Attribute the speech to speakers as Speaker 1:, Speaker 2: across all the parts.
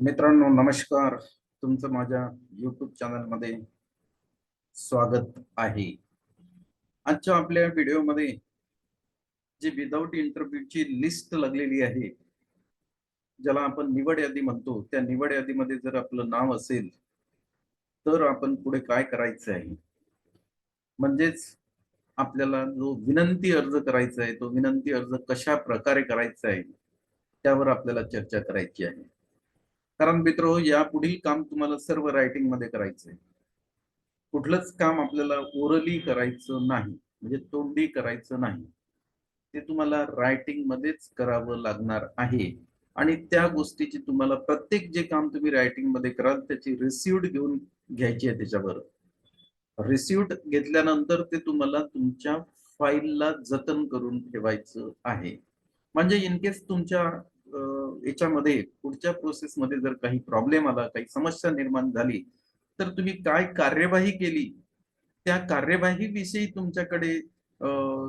Speaker 1: मित्रांनो नमस्कार. तुमचं माझ्या युट्यूब चॅनलमध्ये स्वागत आहे. आजच्या आपल्या व्हिडिओमध्ये जी विदाऊट इंटरव्ह्यूची लिस्ट लागलेली आहे ज्याला आपण निवड यादी म्हणतो त्या निवड यादीमध्ये जर आपलं नाव असेल तर आपण पुढे काय करायचं आहे? म्हणजेच आपल्याला जो विनंती अर्ज करायचा आहे तो विनंती अर्ज कशा प्रकारे करायचा आहे त्यावर आपल्याला चर्चा करायची आहे. कारण मित्र या पुढील काम तुम्हाला सर्व रायटिंगमध्ये करायचंय. कुठलंच काम आपल्याला ओरली करायचं नाही. म्हणजे तोंडी करायचं नाही. ते तुम्हाला रायटिंग मध्येच करावं लागणार आहे. आणि त्या गोष्टीची तुम्हाला प्रत्येक जे काम तुम्ही रायटिंगमध्ये कराल त्याची रिसिव्ड घेऊन घ्यायची आहे त्याच्यावर. रिसिव्ड घेतल्यानंतर ते तुम्हाला तुमच्या फाईलला जतन करून ठेवायचं आहे. म्हणजे इनकेस तुमच्या याच्यामध्ये पुढच्या प्रोसेसमध्ये जर काही प्रॉब्लेम आला काही समस्या निर्माण झाली तर तुम्ही काय कार्यवाही केली? त्या कार्यवाही विषयी तुमच्याकडे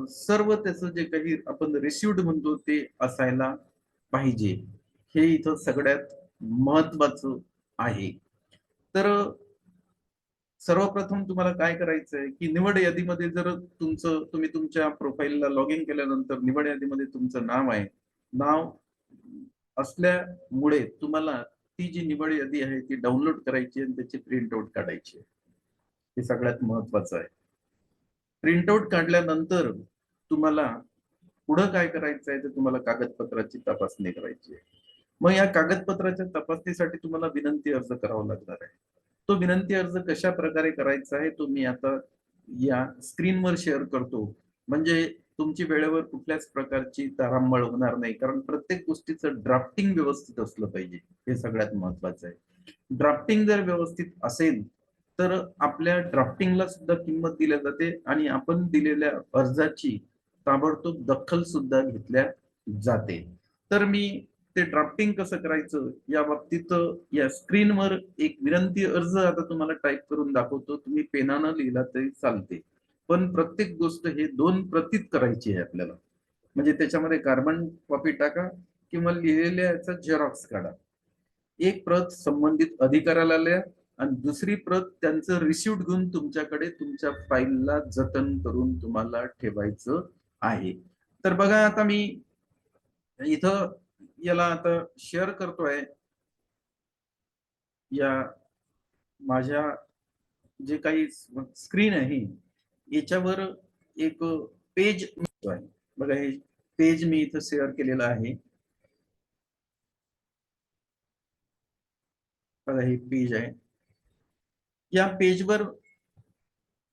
Speaker 1: सर्व त्याचं जे काही आपण रिसिव्ड म्हणतो ते असायला पाहिजे. हे इथं सगळ्यात महत्वाचं आहे. तर सर्वप्रथम तुम्हाला काय करायचं आहे की निवड यादीमध्ये जर तुमचं तुम्ही तुमच्या प्रोफाईलला लॉग इन केल्यानंतर निवड यादीमध्ये तुमचं नाव आहे. नाव असल्यामुळे तुम्हाला ती जी निवड यादी आहे ती डाउनलोड करायची आणि त्याची प्रिंट आउट काढायची आहे. हे सगळ्यात महत्वाचं आहे. प्रिंट आउट काढल्यानंतर तुम्हाला पुढं काय करायचं आहे तर तुम्हाला कागदपत्राची तपासणी करायची आहे. मग या कागदपत्राच्या तपासणीसाठी तुम्हाला विनंती अर्ज करावा लागणार आहे. तो विनंती अर्ज कशा प्रकारे करायचा आहे तो मी आता या स्क्रीनवर शेअर करतो. म्हणजे तुमची वेळेवर कुठल्याच प्रकारची तारांबळ होणार नाही. कारण प्रत्येक गोष्टीचं ड्राफ्टिंग व्यवस्थित असलं पाहिजे. हे सगळ्यात महत्वाचं आहे. ड्राफ्टिंग जर व्यवस्थित असेल तर आपल्या ड्राफ्टिंगला सुद्धा किंमत दिल्या जाते आणि आपण दिलेल्या अर्जाची ताबडतोब दखल सुद्धा घेतल्या जाते. तर मी ते ड्राफ्टिंग कसं करायचं या बाबतीत या स्क्रीनवर एक विनंती अर्ज आता तुम्हाला टाईप करून दाखवतो. तुम्ही पेनानं लिहिला तरी चालते. पण प्रत्येक गोष्ट हे दोन प्रतीत करायची आहे आपल्याला. म्हणजे त्याच्यामध्ये कार्बन कॉपी टाका किंवा लिहिलेल्याचा झेरॉक्स काढा. एक प्रत संबंधित अधिकाऱ्याला लिहा आणि दुसरी प्रत त्यांचं रिसिप्ट घेऊन तुमच्याकडे तुमच्या फाईलला जतन करून तुम्हाला ठेवायचं आहे. तर बघा आता मी इथं याला आता शेअर करतोय. या माझ्या जे काही स्क्रीन आहे याच्यावर एक पेज आहे बघा हे पेज मी इथं शेअर केलेलं आहे. बघा हे पेज आहे. या पेजवर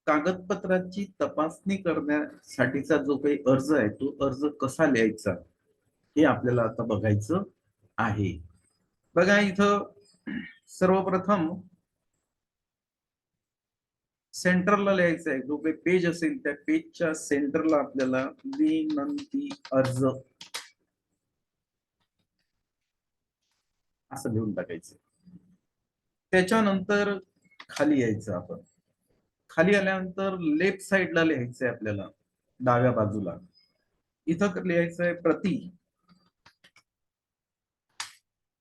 Speaker 1: कागदपत्राची तपासणी करण्यासाठीचा जो काही अर्ज आहे तो अर्ज कसा लिहायचा हे आपल्याला आता बघायचं आहे. बघा इथं सर्वप्रथम सेंटरला लिहायचं आहे. जो काही पेज असेल त्या पेजच्या सेंटरला आपल्याला विनंती अर्ज असं लिहून टाकायचं. त्याच्यानंतर खाली यायचं आपण. खाली आल्यानंतर लेफ्ट साइडला लिहायचंय आपल्याला डाव्या बाजूला. इथं लिहायचंय प्रति.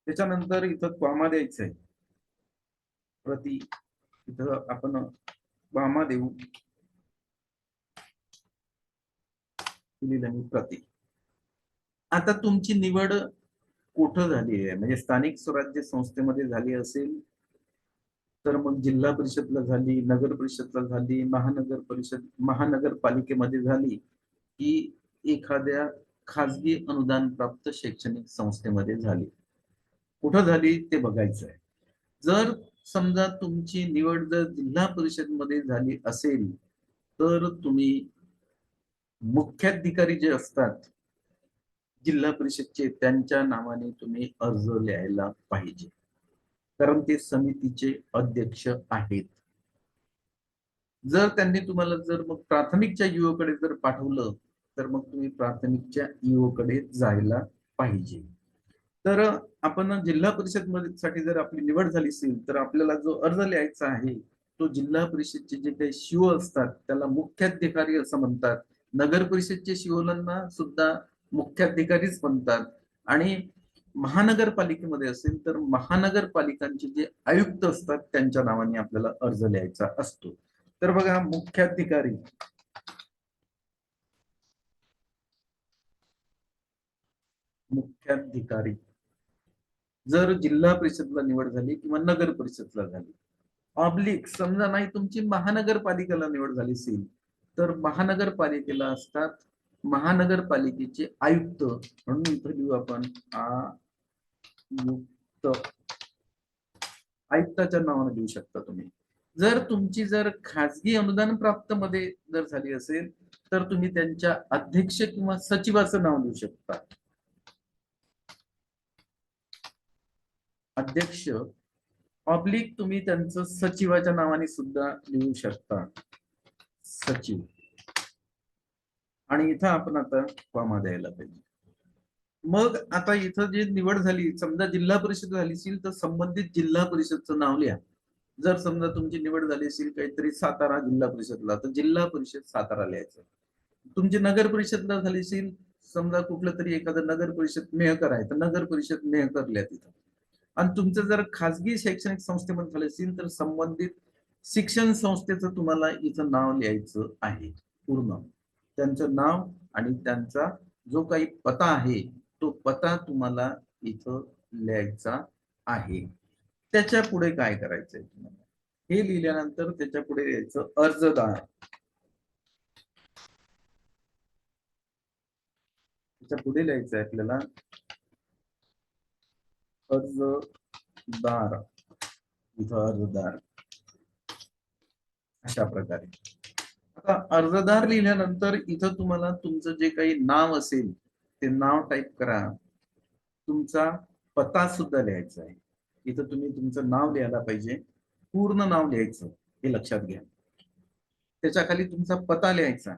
Speaker 1: त्याच्यानंतर इथं क्वामा द्यायचंय प्रति. इथं आपण वामादेव लिहिलं मी प्रति. आता तुमची निवड कुठं झाली आहे? म्हणजे स्थानिक स्वराज्य संस्थेमध्ये झाली असेल तर मग जिल्हा परिषदला झाली नगर परिषदला झाली महानगर परिषद महानगरपालिकेमध्ये झाली की एखाद्या खाजगी अनुदान प्राप्त शैक्षणिक संस्थेमध्ये झाली. कुठं झाली ते बघायचं आहे जर समजा तुमची निवड जर जिल्हा परिषदमध्ये झाली असेल तर तुम्ही मुख्याधिकारी जे असतात जिल्हा परिषदचे त्यांच्या नावाने तुम्ही अर्ज लिहायला पाहिजे. कारण ते समितीचे अध्यक्ष आहेत. जर त्यांनी तुम्हाला जर मग प्राथमिकच्या ईओकडे जर पाठवलं तर मग तुम्ही प्राथमिकच्या ईओकडे जायला पाहिजे. तर आपण जिल्हा परिषदसाठी जर आपली निवड झाली असेल तर आपल्याला जो अर्ज लिहायचा आहे तो जिल्हा परिषदचे जे काही शिव असतात त्याला मुख्याधिकारी असं म्हणतात. नगर परिषदचे शिवलांना सुद्धा मुख्याधिकारीच म्हणतात आणि महानगरपालिकेमध्ये असेल तर महानगरपालिकांचे जे आयुक्त असतात त्यांच्या नावाने आपल्याला अर्ज लिहायचा असतो. तर बघा मुख्याधिकारी. मुख्याधिकारी. जर जिल्हा परिषदला निवड झाली किंवा नगर परिषदला झाली ऑब्लिक समजा नाही तुमची महानगरपालिकेला निवड झाली असेल तर महानगरपालिकेला असतात महानगरपालिकेचे आयुक्त. म्हणून इथं लिहू आपण आयुक्त आयुक्ताच्या नावाने लिहू शकता तुम्ही. जर तुमची जर खाजगी अनुदान प्राप्त मध्ये जर झाली असेल तर तुम्ही त्यांच्या अध्यक्ष किंवा सचिवाचं नाव लिहू शकता. अध्यक्ष ऑब्लिक तुम्ही त्यांचं सचिवाच्या नावाने सुद्धा लिहू शकता. सचिव. आणि इथं आपण आता कॉमा द्यायला पाहिजे. मग आता इथं जे निवड झाली समजा जिल्हा परिषद झाली असेल तर संबंधित जिल्हा परिषदचं नाव लिहा. जर समजा तुमची निवड झाली असेल काहीतरी सातारा जिल्हा परिषदला तर जिल्हा परिषद सातारा लिहायचं. तुमची नगर परिषदला झाली असेल समजा कुठलं तरी एखादं नगर परिषद मेहकर आहे तर नगर परिषद मेहकर लिहा तिथं. आणि तुमचं जर खाजगी शैक्षणिक संस्थेमध्ये झालं असेल तर संबंधित शिक्षण संस्थेचं तुम्हाला इथं नाव लिहायचं आहे पूर्ण. त्यांचं नाव आणि त्यांचा जो काही पता आहे तो पता तुम्हाला इथं लिहायचा आहे. त्याच्या पुढे काय करायचंय तुम्हाला? हे लिहिल्यानंतर त्याच्या पुढे लिहायचं अर्जदार. त्याच्या पुढे लिहायचं आहे आपल्याला अर्जदार इथं अर्जदार अशा प्रकारे. आता अर्जदार लिहिल्यानंतर इथं तुम्हाला तुमचं जे काही नाव असेल ते नाव टाईप करा. तुमचा पत्ता सुद्धा लिहायचा आहे. इथं तुम्ही तुमचं नाव लिहायला पाहिजे. पूर्ण नाव लिहायचं हे लक्षात घ्या. त्याच्याखाली तुमचा पत्ता लिहायचा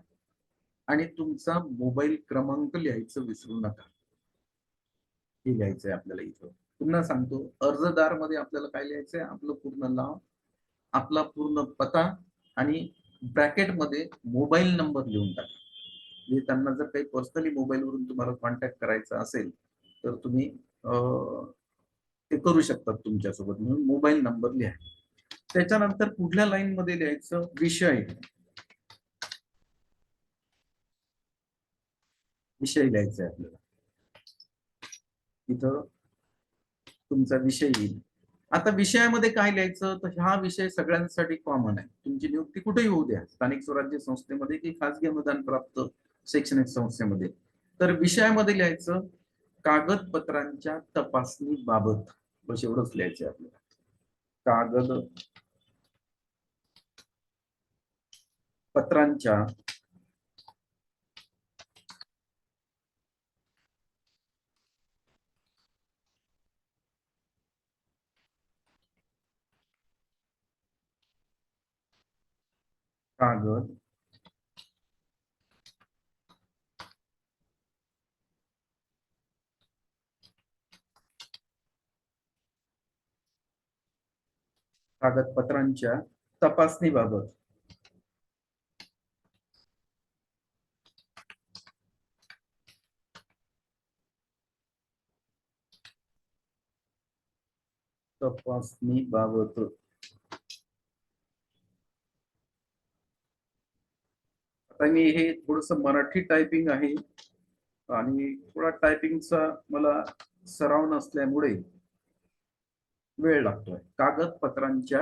Speaker 1: आणि तुमचा मोबाईल क्रमांक लिहायचं विसरू नका. हे लिहायचंय आपल्याला इथं. पुन्हा सांगतो. अर्जदारमध्ये आपल्याला काय लिहायचंय? आपलं पूर्ण नाव आपला पूर्ण पत्ता आणि ब्रॅकेटमध्ये मोबाईल नंबर लिहून टाका. म्हणजे त्यांना जर काही पर्सनली मोबाईल वरून तुम्हाला कॉन्टॅक्ट करायचा असेल तर तुम्ही ते करू शकतात तुमच्यासोबत. म्हणून मोबाईल नंबर लिहा. त्याच्यानंतर कुठल्या लाईन मध्ये लिहायचं विषय. विषय लिहायचा आहे आपल्याला. इथं तुमचा विषय येईल. आता विषयामध्ये काय लिहायचं? तर हा विषय सगळ्यांसाठी कॉमन आहे. तुमची नियुक्ती कुठेही होऊ द्या. स्थानिक स्वराज्य संस्थेमध्ये की खासगी अनुदान प्राप्त शैक्षणिक संस्थेमध्ये. तर विषयामध्ये लिहायचं कागदपत्रांच्या तपासणी बाबत. बस एवढंच लिहायचं आपल्याला. कागद पत्रांच्या कागद कागदपत्रांच्या तपासणीबाबत तपासणीबाबत आता मी हे थोडस मराठी टायपिंग आहे. आणि थोडा टायपिंगचा मला सराव नसल्यामुळे वेळ लागतोय. कागदपत्रांच्या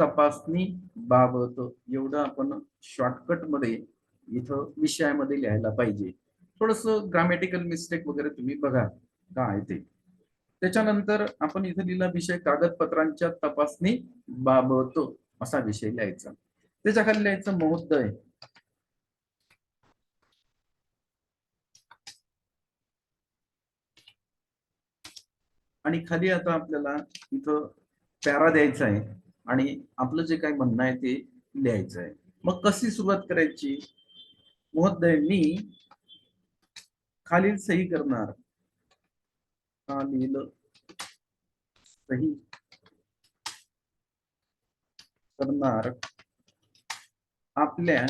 Speaker 1: तपासणी बाबत एवढं आपण शॉर्टकटमध्ये इथं विषयामध्ये लिहायला पाहिजे. थोडस ग्रामॅटिकल मिस्टेक वगैरे तुम्ही बघा काय ते. त्याच्यानंतर आपण इथं लिहिला विषय कागदपत्रांच्या तपासणी बाबत असा विषय लिहायचा. त्याच्याखाली लिहायचं महोदय. आणि खाली आता आपल्याला इथं पॅरा द्यायचा आहे आणि आपलं जे काही म्हणणं आहे ते लिहायचं आहे. मग कशी सुरुवात करायची? महोदय मी खालील सही करणार. खालील सही करणार. आपल्या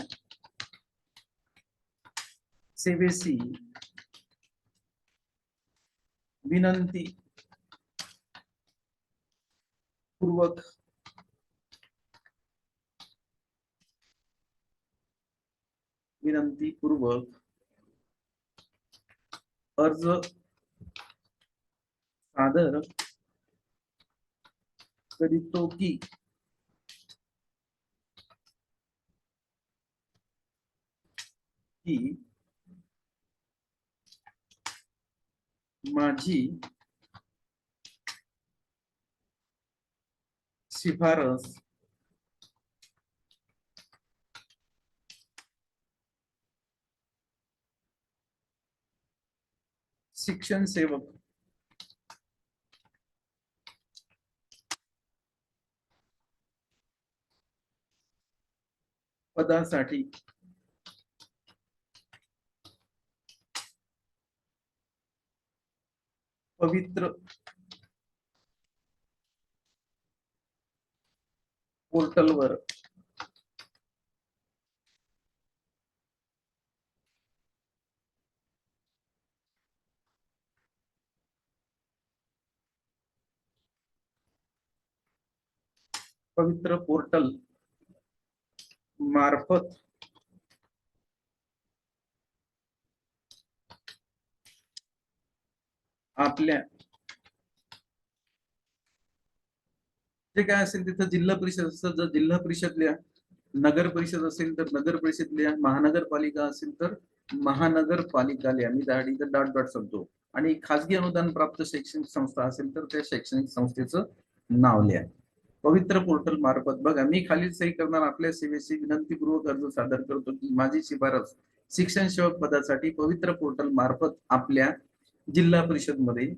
Speaker 1: सेवेसी विनंती पूर्वक। विनंती पूर्वक। अर्ज़ सादर करीतो की। माझी शिफारस शिक्षण सेवक पदासाठी पवित्र पोर्टलवर. पवित्र पोर्टल मार्फत आपल्या जे काय असेल तिथं जिल्हा परिषद असेल जर जिल्हा परिषदल्या नगर परिषद असेल तर नगर परिषदल्या महानगरपालिका असेल तर महानगरपालिका लिहा मी दहा इथं डॉट डॉट सांगतो आणि खाजगी अनुदान प्राप्त शैक्षणिक संस्था असेल तर त्या शैक्षणिक संस्थेचं नाव लिहा. पवित्र पोर्टल मार्फत बघा. मी खाली सही करणार आपल्या सेवेची विनंतीपूर्वक अर्ज सादर करतो की माझी शिफारस शिक्षण सेवक पदासाठी पवित्र पोर्टल मार्फत आपल्या जिल्हा परिषदमध्ये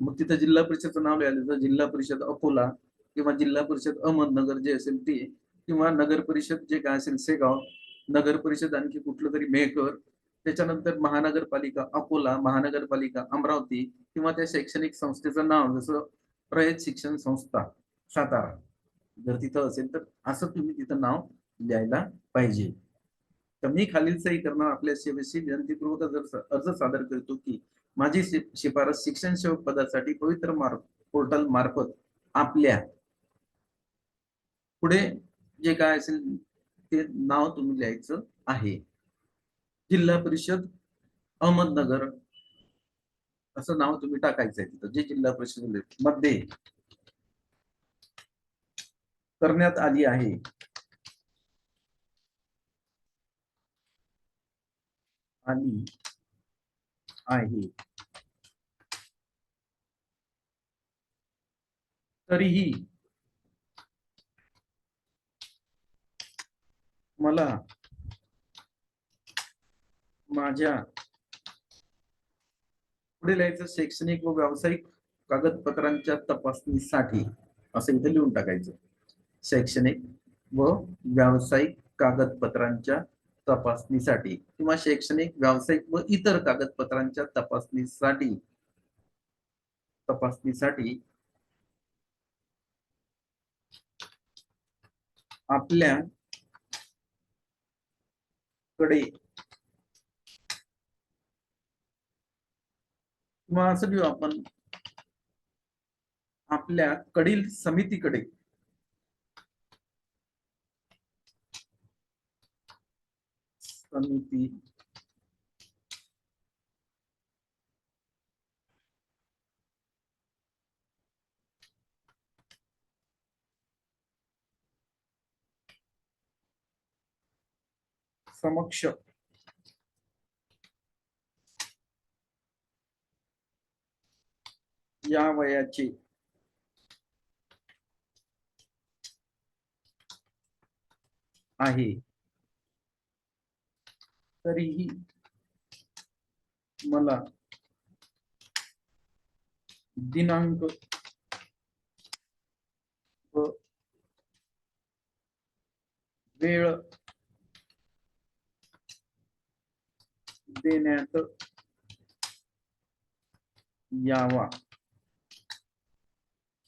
Speaker 1: मग तिथं जिल्हा परिषदचं नाव लिहिलं तर जिल्हा परिषद अकोला किंवा जिल्हा परिषद अहमदनगर जे असेल ते किंवा नगर परिषद जे काय असेल सेगाव नगर परिषद आणखी कुठलं तरी मेहकर त्याच्यानंतर महानगरपालिका अकोला महानगरपालिका अमरावती किंवा त्या शैक्षणिक संस्थेचं नाव जसं रयत शिक्षण संस्था सातारा. जर तिथं असेल तर असं तुम्ही तिथं नाव द्यायला पाहिजे. तर मी खालील सही करणार आपल्या सेवेशी विनंतीपूर्वक अर्ज अर्ज सादर करतो की माझी शिफारस शिक्षण सेवक पदासाठी पवित्र मार्ग पोर्टल मार्फत आपल्या पुढे जे काय असेल ते नाव तुम्ही लिहायचं आहे. जिल्हा परिषद अहमदनगर. असं नाव तुम्ही टाकायचं आहे तिथं जे जिल्हा परिषदमध्ये करण्यात आली आहे. आली आहे. तरीही मला माझ्या पुढे लिहायचं शैक्षणिक व व्यावसायिक कागदपत्रांच्या तपासणीसाठी असं इथे लिहून टाकायचं. शैक्षणिक व व्यावसायिक कागदपत्रांच्या तपासणीसाठी किंवा शैक्षणिक व्यावसायिक व इतर कागदपत्रांच्या तपासणीसाठी तपासणीसाठी आपल्या कडे. किंवा असं घेऊ आपण. आपल्या कडील समितीकडे. समिती. समक्ष. या वयाचे. आहे. तरीही मला दिनांक व वेळ देण्यात यावा.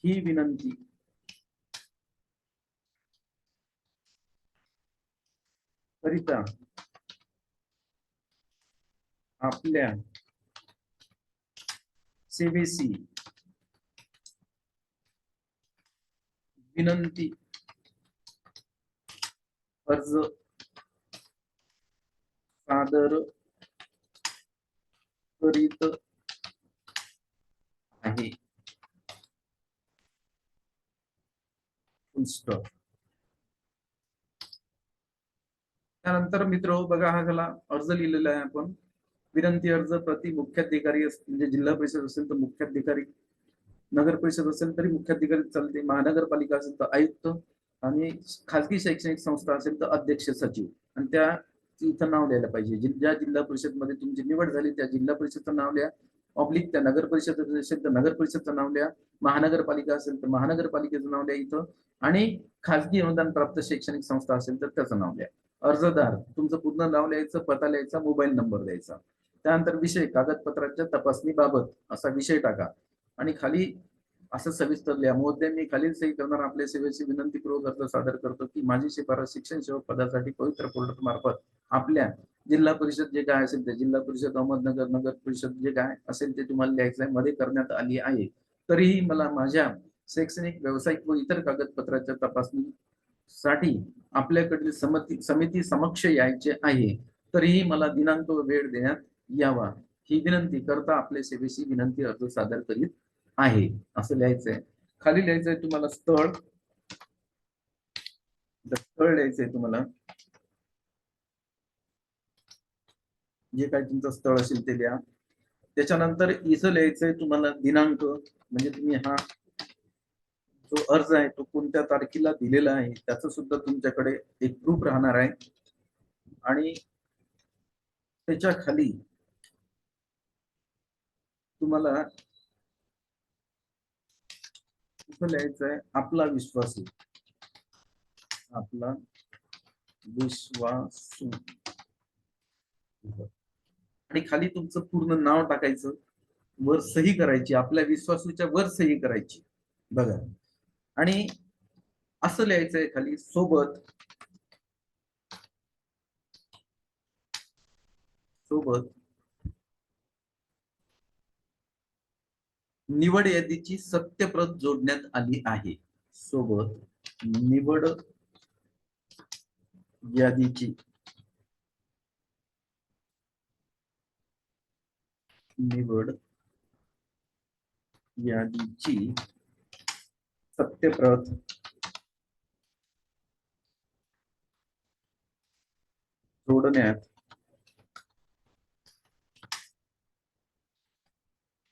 Speaker 1: ही विनंती. करिता आपल्या सेवेसी विनंती अर्ज सादर करीत आहे त्यानंतर मित्र बघा हा झाला अर्ज लिहिलेला आहे आपण. विनंती अर्ज प्रति मुख्याधिकारी म्हणजे जिल्हा परिषद असेल तर मुख्याधिकारी नगर परिषद असेल तरी मुख्याधिकारी चालते महानगरपालिका असेल तर आयुक्त आणि खाजगी शैक्षणिक संस्था असेल तर अध्यक्ष सचिव. आणि त्या इथं नाव लिहायला पाहिजे. ज्या जिल्हा परिषदमध्ये तुमची निवड झाली त्या जिल्हा परिषदचं नाव लिहा. ऑब्लिक त्या नगर परिषद असेल तर नगर परिषदचं नाव लिहा. महानगरपालिका असेल तर महानगरपालिकेचं नाव लिहा इथं. आणि खाजगी अनुदान प्राप्त शैक्षणिक संस्था असेल तर त्याचं नाव लिहा. अर्जदार तुमचं पूर्ण नाव लिहायचं पत्ता लिहायचा मोबाईल नंबर द्यायचा. त्यानंतर विषय कागदपत्राच्या तपासणीबाबत असा विषय टाका. आणि खाली असं सविस्तर लिहा मोद्या मी खालील सही करणार. आपल्या सेवेची विनंतीपूर्वक अर्ज सादर करतो की माझी शिफारस शिक्षण सेवक पदासाठी पवित्र पोर्टल मार्फत आपल्या जिल्हा परिषद जे काय असेल ते जिल्हा परिषद अहमदनगर नगर परिषद जे काय असेल ते तुम्हाला लिहायचं आहे मध्ये करण्यात आली आहे. तरीही मला माझ्या शैक्षणिक व्यावसायिक व इतर कागदपत्राच्या तपासणीसाठी आपल्याकडील समती समिती समक्ष यायचे आहे. तरीही मला दिनांक वेळ देण्यात यावा. ही विनंती करता आपल्या सेवेची विनंती अर्ज सादर करीत आहे. असं लिहायचंय. खाली लिहायचंय तुम्हाला स्थळ. स्थळ लिहायचंय तुम्हाला. जे काय तुमचं स्थळ असेल ते लिहा. त्याच्यानंतर इथं लिहायचंय तुम्हाला दिनांक. म्हणजे तुम्ही हा जो अर्ज आहे तो कोणत्या तारखेला दिलेला आहे त्याचं सुद्धा तुमच्याकडे एक प्रूफ राहणार आहे. आणि त्याच्याखाली तुम्हाला इथं लिहायचं आहे आपला विश्वासू आपला विश्वासू. आणि खाली तुमचं पूर्ण नाव टाकायचं वर सही करायची आपल्या विश्वासूच्या वर सही करायची. बघा. आणि असं लिहायचंय खाली सोबत. सोबत. निवड यादीची सत्यप्रत जोडण्यात आली आहे. सोबत निवड यादीची निवड यादीची सत्यप्रत जोडण्यात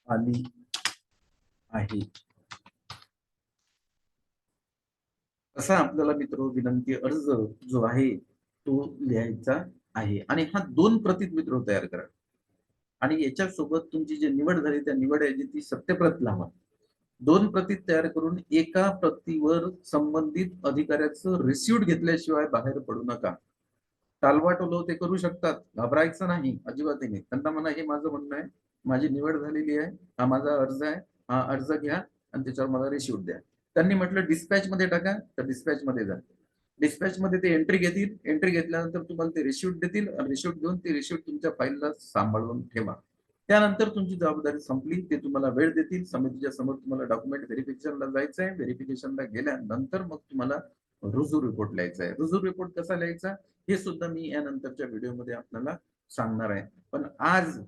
Speaker 1: आली आहे. असा आपल्याला मित्र विनंती अर्ज जो आहे तो लिहायचा आहे. आणि हा दोन प्रतीत मित्र तयार करा. आणि याच्यासोबत तुमची जी निवड झाली त्या निवड याची ती सत्यप्रत लावा. दोन प्रतीत तयार करून एका प्रतीवर संबंधित अधिकाऱ्याचं रिसिव्ह घेतल्याशिवाय बाहेर पडू नका. टालवाटोलो ते करू शकतात. घाबरायचं नाही. अजिबातही नाही. त्यांना म्हणा हे माझं म्हणणं आहे. माझी निवड झालेली आहे. हा माझा अर्ज आहे. हा अर्ज घ्या आणि त्याच्यावर मला रिसिव्ह द्या. त्यांनी म्हटलं डिस्पॅच मध्ये टाका तर डिस्पॅच मध्ये जा. डिस्पॅच मध्ये ते एंट्री घेतील. एंट्री घेतल्यानंतर तुम्हाला ते रिसिव्ह देतील आणि देऊन ते रिसिव्ह तुमच्या फाईलला सांभाळून ठेवा. त्यानंतर तुमची जबाबदारी संपली ते तुम्हाला वेळ देतील. समितीच्या समोर तुम्हाला डॉक्युमेंट व्हेरिफिकेशनला जायचं आहे व्हेरिफिकेशनला गेल्यानंतर मग तुम्हाला रुजू रिपोर्ट लिहायचा आहे. रुजू रिपोर्ट कसा लिहायचा? हे सुद्धा मी यानंतरच्या व्हिडिओमध्ये आपल्याला सांगणार आहे. पण आज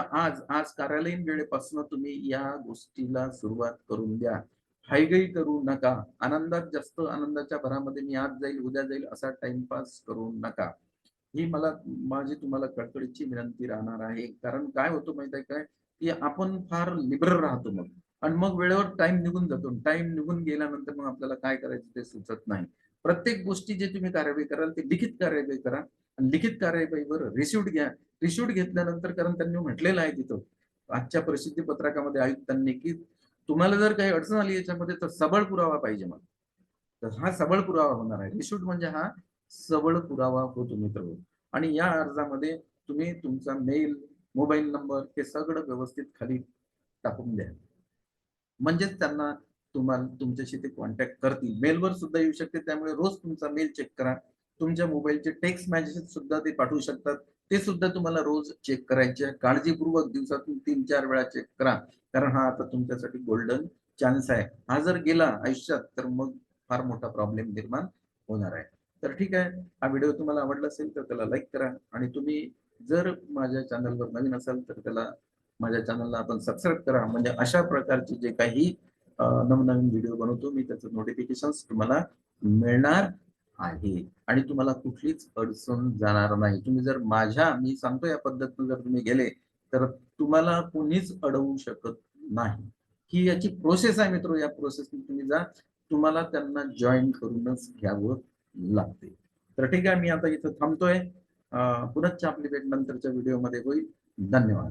Speaker 1: आज आज कार्यालयीन वेळेपासून तुम्ही या गोष्टीला सुरुवात करून द्या. हायगई करू नका. आनंदात जास्त आनंदाच्या भरामध्ये मी आज जाईल उद्या जाईल असा टाइमपास करू नका. ही मला माझी तुम्हाला कळकळीची विनंती राहणार आहे. कारण काय होतं माहीत आहे काय? की आपण फार लिबरल राहतो मग. आणि मग वेळेवर टाइम निघून जातो. टाइम निघून गेल्यानंतर मग आपल्याला काय करायचं ते सुचत नाही. प्रत्येक गोष्टी जे तुम्ही कार्यवाही कराल ते लिखित कार्यवाही करा. लिखित कार्यवाहीवर रिसिव्ह घ्या. रिसिव्ह घेतल्यानंतर कारण त्यांनी म्हटलेलं आहे तिथं आजच्या प्रसिद्धी पत्रकामध्ये आयुक्तांनी की तुम्हाला जर काही अडचण आली याच्यामध्ये तर सबळ पुरावा पाहिजे मला. तर हा सबळ पुरावा होणार आहे. रिशूट म्हणजे हा सबळ पुरावा होतो मित्र. आणि या अर्जामध्ये तुम्ही तुमचा मेल मोबाईल नंबर हे सगळं व्यवस्थित खाली टाकून द्या. म्हणजेच त्यांना तुम्हाला तुमच्याशी ते कॉन्टॅक्ट करतील. मेलवर सुद्धा येऊ शकते. त्यामुळे रोज तुमचा मेल चेक करा. तुमच्या मोबाईलचे टेक्स्ट मेसेज सुद्धा ते पाठवू शकतात. ते सुद्धा तुम्हाला रोज चेक करायचे. काळजीपूर्वक दिवसातून तीन चार वेळा चेक करा. कारण हा आता तुमच्यासाठी गोल्डन चान्स आहे. हा जर गेला आयुष्यात तर मग फार मोठा प्रॉब्लेम निर्माण होणार आहे. तर ठीक आहे. हा व्हिडिओ तुम्हाला आवडला असेल तर त्याला लाईक करा. आणि तुम्ही जर माझ्या चॅनलवर नवीन असाल तर त्याला माझ्या चॅनलला आपण सबस्क्राईब करा. म्हणजे अशा प्रकारचे जे काही नवनवीन व्हिडिओ बनवतो मी त्याचं नोटिफिकेशन तुम्हाला मिळणार आहे. आणि तुम्हाला कुठलीच अडचण जाणार नाही. तुम्ही जर माझ्या मी सांगतो या पद्धतीने जर तुम्ही गेले तर तुम्हाला कोणीच अडवू शकत नाही. ही याची प्रोसेस आहे मित्र. या प्रोसेस तुम्ही जा तुम्हाला त्यांना जॉईन करूनच घ्यावं लागते. तर ठीक आहे मी आता इथं थांबतोय. अं, पुनश्च आपली भेट नंतरच्या व्हिडिओमध्ये होईल. धन्यवाद.